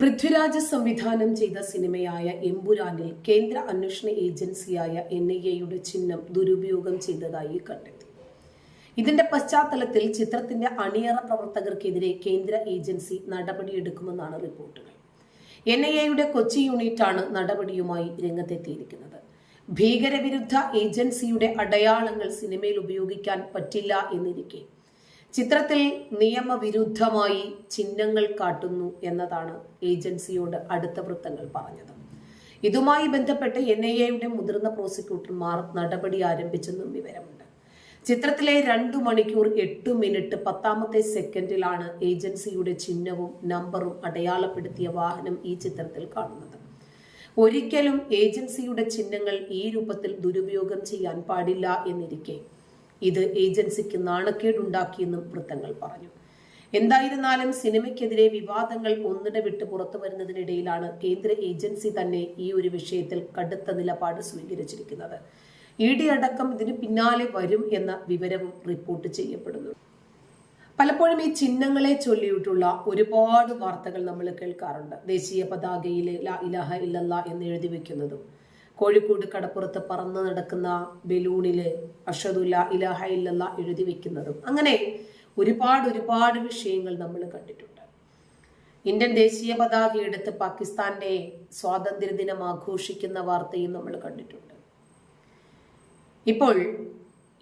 പൃഥ്വിരാജ് സംവിധാനം ചെയ്ത സിനിമയായ എമ്പുരാനിൽ കേന്ദ്ര അന്വേഷണ ഏജൻസിയായ എൻ ഐ എയുടെ ചിഹ്നം ദുരുപയോഗം ചെയ്തതായി കണ്ടെത്തി. ഇതിന്റെ പശ്ചാത്തലത്തിൽ ചിത്രത്തിന്റെ അണിയറ പ്രവർത്തകർക്കെതിരെ കേന്ദ്ര ഏജൻസി നടപടിയെടുക്കുമെന്നാണ് റിപ്പോർട്ടുകൾ. എൻ ഐ എയുടെ കൊച്ചി യൂണിറ്റാണ് നടപടിയുമായി രംഗത്തെത്തിയിരിക്കുന്നത്. ഭീകരവിരുദ്ധ ഏജൻസിയുടെ അടയാളങ്ങൾ സിനിമയിൽ ഉപയോഗിക്കാൻ പറ്റില്ല എന്നിരിക്കെ ചിത്രത്തിൽ നിയമവിരുദ്ധമായി ചിഹ്നങ്ങൾ കാട്ടുന്നു എന്നതാണ് ഏജൻസിയോട് അടുത്ത വൃത്തങ്ങൾ പറഞ്ഞത്. ഇതുമായി ബന്ധപ്പെട്ട് എൻ ഐ എയുടെ മുതിർന്ന പ്രോസിക്യൂട്ടർമാർ നടപടി ആരംഭിച്ചെന്നും വിവരമുണ്ട്. ചിത്രത്തിലെ രണ്ടു മണിക്കൂർ എട്ട് മിനിറ്റ് പത്താമത്തെ സെക്കൻഡിലാണ് ഏജൻസിയുടെ ചിഹ്നവും നമ്പറും അടയാളപ്പെടുത്തിയ വാഹനം ഈ ചിത്രത്തിൽ കാണുന്നത്. ഒരിക്കലും ഏജൻസിയുടെ ചിഹ്നങ്ങൾ ഈ രൂപത്തിൽ ദുരുപയോഗം ചെയ്യാൻ പാടില്ല എന്നിരിക്കെ ഇത് ഏജൻസിക്ക് നാണക്കേടുണ്ടാക്കിയെന്നും വൃത്തങ്ങൾ പറഞ്ഞു. എന്തായിരുന്നാലും സിനിമയ്ക്കെതിരെ വിവാദങ്ങൾ ഒന്നിട വിട്ട് പുറത്തു വരുന്നതിനിടയിലാണ് കേന്ദ്ര ഏജൻസി തന്നെ ഈ ഒരു വിഷയത്തിൽ കടുത്ത നിലപാട് സ്വീകരിച്ചിരിക്കുന്നത്. ഇ ഡി അടക്കം ഇതിന് പിന്നാലെ വരും എന്ന വിവരവും റിപ്പോർട്ട് ചെയ്യപ്പെടുന്നു. പലപ്പോഴും ഈ ചിഹ്നങ്ങളെ ചൊല്ലിയിട്ടുള്ള ഒരുപാട് വാർത്തകൾ നമ്മൾ കേൾക്കാറുണ്ട്. ദേശീയ പതാകയിലെ ലാ ഇലാഹ ഇല്ലല്ല എന്ന് എഴുതി വെക്കുന്നതും കോഴിക്കോട് കടപ്പുറത്ത് പറന്ന് നടക്കുന്ന ബലൂണിൽ അഷദുല്ല ഇലാഹ ഇല്ലല്ല എഴുതി വെക്കുന്നതും അങ്ങനെ ഒരുപാട് ഒരുപാട് വിഷയങ്ങൾ നമ്മൾ കണ്ടിട്ടുണ്ട്. ഇന്ത്യൻ ദേശീയ പതാക എടുത്ത് പാകിസ്ഥാന്റെ സ്വാതന്ത്ര്യ ദിനം ആഘോഷിക്കുന്ന വാർത്തയും നമ്മൾ കണ്ടിട്ടുണ്ട്. ഇപ്പോൾ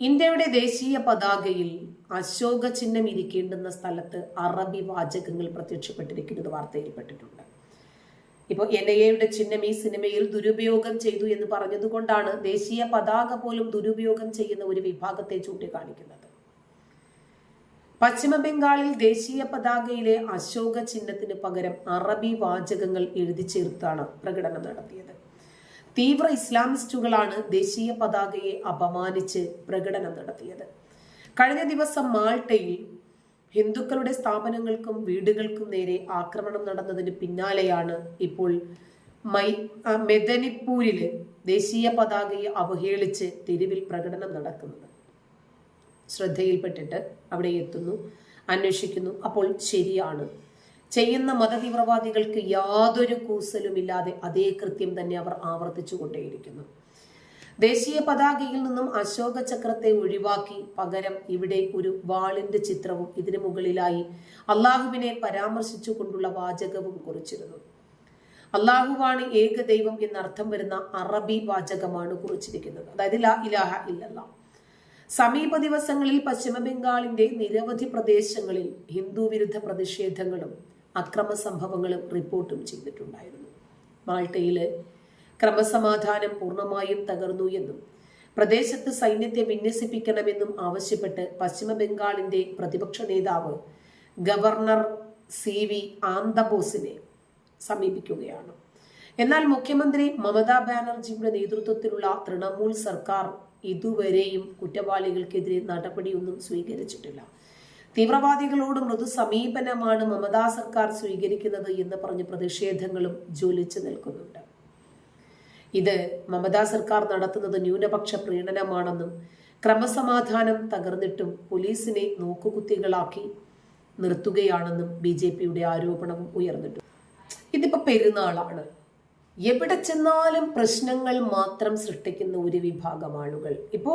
ഇന്ത്യയുടെ ദേശീയ പതാകയിൽ അശോക ചിഹ്നം ഇരിക്കേണ്ടുന്ന സ്ഥലത്ത് അറബി വാചകങ്ങൾ പ്രത്യക്ഷപ്പെട്ടിരിക്കുന്നത് വാർത്തയിൽപ്പെട്ടിട്ടുണ്ട് ഇപ്പോൾ എൻ ഐ എയുടെ ചിഹ്നം ഈ സിനിമയിൽ ദുരുപയോഗം ചെയ്തു എന്ന് പറഞ്ഞതുകൊണ്ടാണ് ദേശീയ പതാക പോലും ദുരുപയോഗം ചെയ്യുന്ന ഒരു വിഭാഗത്തെ ചൂണ്ടിക്കാണിക്കുന്നത്. പശ്ചിമ ബംഗാളിൽ ദേശീയ പതാകയിലെ അശോക ചിഹ്നത്തിന് പകരം അറബി വാചകങ്ങൾ എഴുതി ചേർത്താണ് പ്രകടനം നടത്തിയത്. തീവ്ര ഇസ്ലാമിസ്റ്റുകളാണ് ദേശീയ പതാകയെ അപമാനിച്ച് പ്രകടനം നടത്തിയത്. കഴിഞ്ഞ ദിവസം മാൾട്ടയിൽ ഹിന്ദുക്കളുടെ സ്ഥാപനങ്ങൾക്കും വീടുകൾക്കും നേരെ ആക്രമണം നടന്നതിന് പിന്നാലെയാണ് ഇപ്പോൾ മൈ മെദനിപ്പൂരിൽ ദേശീയ പതാകയെ അവഹേളിച്ച് തെരുവിൽ പ്രകടനം നടക്കുന്നത്. ശ്രദ്ധയിൽപ്പെട്ടിട്ട് അവിടെ എത്തുന്നു അന്വേഷിക്കുന്നു. അപ്പോൾ ശരിയാണ്. ചെയ്യുന്ന മതതീവ്രവാദികൾക്ക് യാതൊരു കൂസലുമില്ലാതെ അതേ കൃത്യം തന്നെ അവർ ആവർത്തിച്ചു കൊണ്ടേയിരിക്കുന്നു ദേശീയ പതാകയിൽ നിന്നും അശോക ചക്രത്തെ ഒഴിവാക്കി പകരം ഇവിടെ ഒരു വാളിന്റെ ചിത്രവും ഇതിനു മുകളിലായി അള്ളാഹുവിനെ പരാമർശിച്ചുകൊണ്ടുള്ള വാചകവും കുറിച്ചിരുന്നു. അള്ളാഹുവാണ് ഏക ദൈവം എന്നർത്ഥം വരുന്ന അറബി വാചകമാണ് കുറിച്ചിരിക്കുന്നത്. അതായത് ലാ ഇലാഹ ഇല്ലല്ല. സമീപ ദിവസങ്ങളിൽ പശ്ചിമ ബംഗാളിന്റെ നിരവധി പ്രദേശങ്ങളിൽ ഹിന്ദു വിരുദ്ധ പ്രതിഷേധങ്ങളും അക്രമ സംഭവങ്ങളും റിപ്പോർട്ടും ചെയ്തിട്ടുണ്ടായിരുന്നു. മാൾട്ടയിൽ ക്രമസമാധാനം പൂർണമായും തകർന്നു എന്നും പ്രദേശത്ത് സൈന്യത്തെ വിന്യസിപ്പിക്കണമെന്നും ആവശ്യപ്പെട്ട് പശ്ചിമ ബംഗാളിന്റെ പ്രതിപക്ഷ നേതാവ് ഗവർണർ സി വി ആന്തബോസിനെ സമീപിക്കുകയാണ്. എന്നാൽ മുഖ്യമന്ത്രി മമതാ ബാനർജിയുടെ നേതൃത്വത്തിലുള്ള തൃണമൂൽ സർക്കാർ ഇതുവരെയും കുറ്റവാളികൾക്കെതിരെ നടപടിയൊന്നും സ്വീകരിച്ചിട്ടില്ല. തീവ്രവാദികളോട് മൃദു സമീപനമാണ് മമതാ സർക്കാർ സ്വീകരിക്കുന്നത് എന്ന് പറഞ്ഞ് പ്രതിഷേധങ്ങളും ജ്വലിച്ചു നിൽക്കുന്നുണ്ട്. ഇത് മമതാ സർക്കാർ നടത്തുന്നത് ന്യൂനപക്ഷ പ്രീണനമാണെന്നും ക്രമസമാധാനം തകർന്നിട്ടും പോലീസിനെ നോക്കുകുത്തികളാക്കി നിർത്തുകയാണെന്നും ബി ജെ പിയുടെ ആരോപണവും ഉയർന്നിട്ടുണ്ട് ഇതിപ്പോ പെരുന്നാളാണ്. എവിടെ ചെന്നാലും പ്രശ്നങ്ങൾ മാത്രം സൃഷ്ടിക്കുന്ന ഒരു വിഭാഗം ആളുകൾ. ഇപ്പോ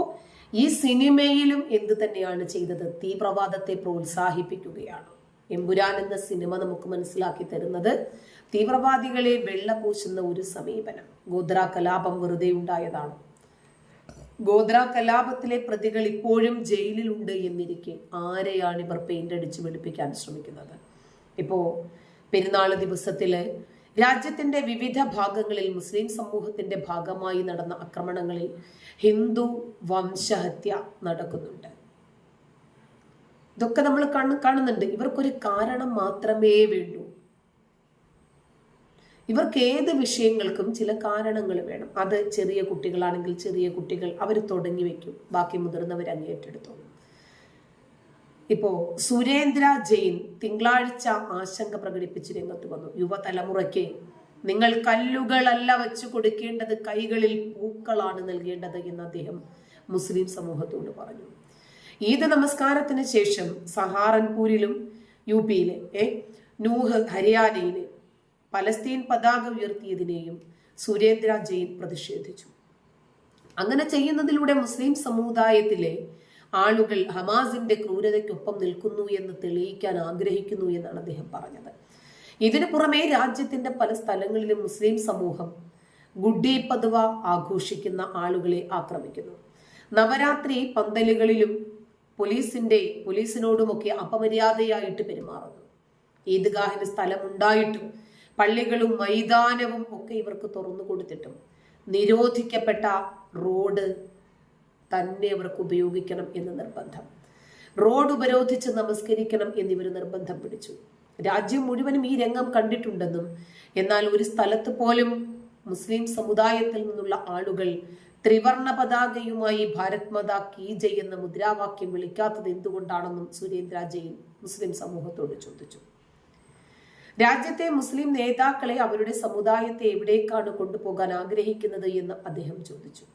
ഈ സിനിമയിലും എന്ത് തന്നെയാണ് ചെയ്തത്? തീവ്രവാദത്തെ പ്രോത്സാഹിപ്പിക്കുകയാണ്. എമ്പുരാൻ എന്ന സിനിമ നമുക്ക് മനസ്സിലാക്കി തരുന്നത് തീവ്രവാദികളെ വെള്ളപൂശുന്ന ഒരു സമീപനം. ഗോദ്ര കലാപം വെറുതെ ഉണ്ടായതാണ്. ഗോദ്ര കലാപത്തിലെ പ്രതികൾ ഇപ്പോഴും ജയിലിലുണ്ട് എന്നിരിക്കെ ആരെയാണ് ഇവർ പെയിന്റ് അടിച്ച് വെളുപ്പിക്കാൻ ശ്രമിക്കുന്നത്? ഇപ്പോ പെരുന്നാൾ ദിവസത്തിൽ രാജ്യത്തിന്റെ വിവിധ ഭാഗങ്ങളിൽ മുസ്ലിം സമൂഹത്തിന്റെ ഭാഗമായി നടന്ന ആക്രമണങ്ങളിൽ ഹിന്ദു വംശഹത്യ നടക്കുന്നുണ്ട്. ഇതൊക്കെ നമ്മൾ കാണുന്നുണ്ട്. ഇവർക്കൊരു കാരണം മാത്രമേ വേണ്ടൂ. ഇവർക്ക് ഏത് വിഷയങ്ങൾക്കും ചില കാരണങ്ങൾ വേണം. അത് ചെറിയ കുട്ടികളാണെങ്കിൽ ചെറിയ കുട്ടികൾ അവർ തുടങ്ങി വെക്കും. ബാക്കി മുതിർന്നവർ അങ്ങേറ്റെടുത്തോളും ഇപ്പോ സുരേന്ദ്ര ജെയിൻ തിങ്കളാഴ്ച ആശങ്ക പ്രകടിപ്പിച്ച് രംഗത്ത് വന്നു. യുവതലമുറയ്ക്ക് നിങ്ങൾ കല്ലുകളല്ല വെച്ചു കൊടുക്കേണ്ടത് കൈകളിൽ പൂക്കളാണ് നൽകേണ്ടത് എന്ന് അദ്ദേഹം മുസ്ലിം സമൂഹത്തോട് പറഞ്ഞു. ഈദ് നമസ്കാരത്തിന് ശേഷം സഹാറൻപൂരിലും യു പിയിലെ നൂഹ് ഹരിയാനയിലെ പലസ്തീൻ പതാക ഉയർത്തിയതിനെയും സുരേന്ദ്ര ജെയിൻ പ്രതിഷേധിച്ചു. അങ്ങനെ ചെയ്യുന്നതിലൂടെ മുസ്ലിം സമുദായത്തിലെ ആളുകൾ ഹമാസിന്റെ ക്രൂരതയ്ക്കൊപ്പം നിൽക്കുന്നു എന്ന് തെളിയിക്കാൻ ആഗ്രഹിക്കുന്നു എന്നാണ് അദ്ദേഹം പറഞ്ഞത്. ഇതിനു പുറമെ രാജ്യത്തിന്റെ പല സ്ഥലങ്ങളിലും മുസ്ലിം സമൂഹം ഗുഡി പദവ ആഘോഷിക്കുന്ന ആളുകളെ ആക്രമിക്കുന്നു. നവരാത്രി പന്തലുകളിലും പോലീസിന്റെ പോലീസിനോടുമൊക്കെ അപമര്യാദയായിട്ട് പെരുമാറുന്നു. ഈദ്ഗാഹിന് സ്ഥലമുണ്ടായിട്ടും പള്ളികളും മൈതാനവും ഒക്കെ ഇവർക്ക് തുറന്നു കൊടുത്തിട്ടും നിരോധിക്കപ്പെട്ട റോഡ് തന്നെ അവർക്ക് ഉപയോഗിക്കണം എന്ന് നിർബന്ധം. റോഡ് ഉപരോധിച്ച് നമസ്കരിക്കണം എന്നിവർ നിർബന്ധം പിടിച്ചു. രാജ്യം മുഴുവനും ഈ രംഗം കണ്ടിട്ടുണ്ടെന്നും എന്നാൽ ഒരു സ്ഥലത്ത് പോലും മുസ്ലിം സമുദായത്തിൽ നിന്നുള്ള ആളുകൾ ത്രിവർണ പതാകയുമായി ഭാരത് മത കീ ജയ് എന്ന മുദ്രാവാക്യം വിളിക്കാത്തത് എന്തുകൊണ്ടാണെന്നും സുരേന്ദ്ര ജെയിൻ മുസ്ലിം സമൂഹത്തോട് ചോദിച്ചു. രാജ്യത്തെ മുസ്ലിം നേതാക്കളെ അവരുടെ സമുദായത്തെ എവിടേക്കാണ് കൊണ്ടുപോകാൻ ആഗ്രഹിക്കുന്നത് എന്ന് അദ്ദേഹം ചോദിച്ചു.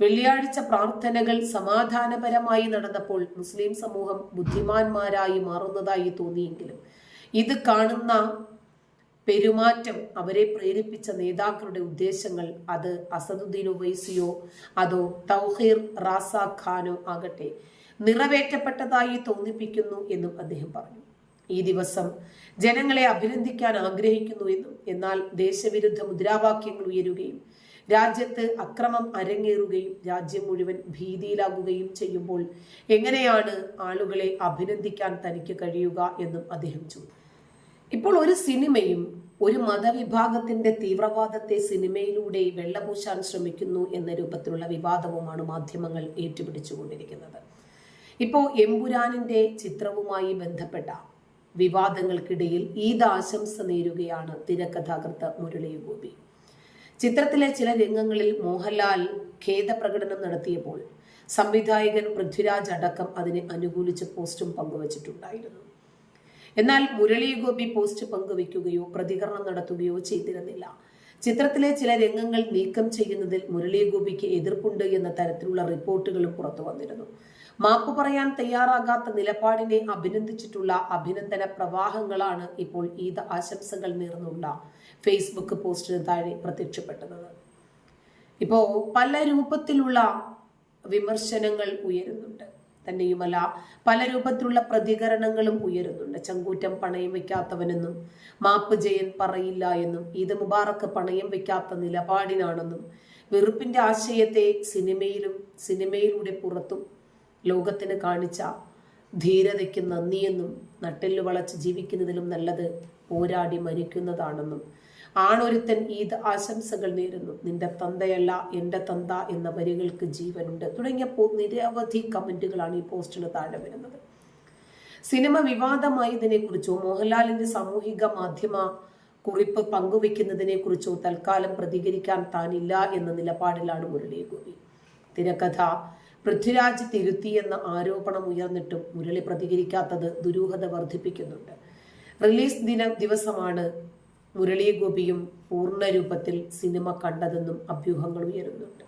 വെള്ളിയാഴ്ച പ്രാർത്ഥനകൾ സമാധാനപരമായി നടന്നപ്പോൾ മുസ്ലിം സമൂഹം ബുദ്ധിമാന്മാരായി മാറുന്നതായി തോന്നിയെങ്കിലും ഇത് കാണുന്ന പെരുമാറ്റം അവരെ പ്രേരിപ്പിച്ച നേതാക്കളുടെ ഉദ്ദേശങ്ങൾ അത് അസദുദ്ദീൻ ഉവൈസിയോ അതോ തൗഹീർ റാസ ഖാനോ ആകട്ടെ നിറവേറ്റപ്പെട്ടതായി തോന്നിപ്പിക്കുന്നു എന്നും അദ്ദേഹം പറഞ്ഞു. ഈ ദിവസം. ജനങ്ങളെ അഭിനന്ദിക്കാൻ ആഗ്രഹിക്കുന്നു എന്നും എന്നാൽ ദേശവിരുദ്ധ മുദ്രാവാക്യങ്ങൾ ഉയരുകയും രാജ്യത്ത് അക്രമം അരങ്ങേറുകയും രാജ്യം മുഴുവൻ ഭീതിയിലാകുകയും ചെയ്യുമ്പോൾ എങ്ങനെയാണ് ആളുകളെ അഭിനന്ദിക്കാൻ തനിക്ക് കഴിയുക എന്നും അദ്ദേഹം ചോദിച്ചു. ഇപ്പോൾ ഒരു സിനിമയും ഒരു മതവിഭാഗത്തിന്റെ തീവ്രവാദത്തെ സിനിമയിലൂടെ വെള്ളപൂശാൻ ശ്രമിക്കുന്നു എന്ന രൂപത്തിലുള്ള വിവാദവുമാണ് മാധ്യമങ്ങൾ ഏറ്റുപിടിച്ചുകൊണ്ടിരിക്കുന്നത്. ഇപ്പോൾ എമ്പുരാനിന്റെ ചിത്രവുമായി ബന്ധപ്പെട്ട വിവാദങ്ങൾക്കിടയിൽ ഈദ് ആശംസ നേരുകയാണ് തിരക്കഥാകൃത്ത് മുരളി ഗോപി. ചിത്രത്തിലെ ചില രംഗങ്ങളിൽ മോഹൻലാൽ ഖേദപ്രകടനം നടത്തിയപ്പോൾ സംവിധായകൻ പൃഥ്വിരാജ് അടക്കം അതിനെ അനുകൂലിച്ച് പോസ്റ്റും പങ്കുവച്ചിട്ടുണ്ടായിരുന്നു. എന്നാൽ മുരളി ഗോപി പോസ്റ്റ് പങ്കുവെക്കുകയോ പ്രതികരണം നടത്തുകയോ ചെയ്തിരുന്നില്ല. ചിത്രത്തിലെ ചില രംഗങ്ങൾ നീക്കം ചെയ്യുന്നതിൽ മുരളി ഗോപിക്ക് എതിർപ്പുണ്ട് എന്ന തരത്തിലുള്ള റിപ്പോർട്ടുകളും പുറത്തു വന്നിരുന്നു. മാപ്പ് പറയാൻ തയ്യാറാകാത്ത നിലപാടിനെ അഭിനന്ദിച്ചിട്ടുള്ള അഭിനന്ദന പ്രവാഹങ്ങളാണ് ഇപ്പോൾ ഈദ് ആശംസകൾ നേർന്നുള്ള ഫേസ്ബുക്ക് പോസ്റ്റിന് താഴെ പ്രത്യക്ഷപ്പെട്ടത്. ഇപ്പോ പല രൂപത്തിലുള്ള വിമർശനങ്ങൾ ഉയരുന്നുണ്ട്. തന്നെയുമല്ല പല രൂപത്തിലുള്ള പ്രതികരണങ്ങളും ഉയരുന്നുണ്ട്. ചങ്കൂറ്റം പണയം വെക്കാത്തവനെന്നും മാപ്പ് ജയൻ പറയില്ല എന്നും ഈദ് മുബാറക്ക് പണയം വെക്കാത്ത നിലപാടിനാണെന്നും വെറുപ്പിന്റെ ആശയത്തെ സിനിമയിലും സിനിമയിലൂടെ പുറത്തും ലോകത്തിന് കാണിച്ച ധീരതയ്ക്ക് നന്ദിയെന്നും നട്ടെല്ലു വളച്ച് ജീവിക്കുന്നതിലും നല്ലത് പോരാടി മരിക്കുന്നതാണെന്നും ആണൊരുത്തൻ ഈദ് ആശംസകൾ നേരുന്നു. നിന്റെ തന്തയല്ല എന്റെ തന്ത എന്ന വരികൾക്ക് ജീവനുണ്ട്. തുടങ്ങിയ നിരവധി കമന്റുകളാണ് ഈ പോസ്റ്റിന് താഴെ വരുന്നത്. സിനിമ വിവാദമായതിനെക്കുറിച്ചോ മോഹൻലാലിന്റെ സാമൂഹിക മാധ്യമ കുറിപ്പ് പങ്കുവെക്കുന്നതിനെക്കുറിച്ചോ തൽക്കാലം പ്രതികരിക്കാൻ താനില്ല എന്ന നിലപാടിലാണ് മുരളീഗോപി. തിരക്കഥ പൃഥ്വിരാജ് തിരുത്തിയെന്ന ആരോപണം ഉയർന്നിട്ടും മുരളി പ്രതികരിക്കാത്തത് ദുരൂഹത വർദ്ധിപ്പിക്കുന്നുണ്ട്. റിലീസ് ദിന ദിവസമാണ് മുരളി ഗോപിയും പൂർണരൂപത്തിൽ സിനിമ കണ്ടതെന്നും അഭ്യൂഹങ്ങൾ ഉയരുന്നുണ്ട്.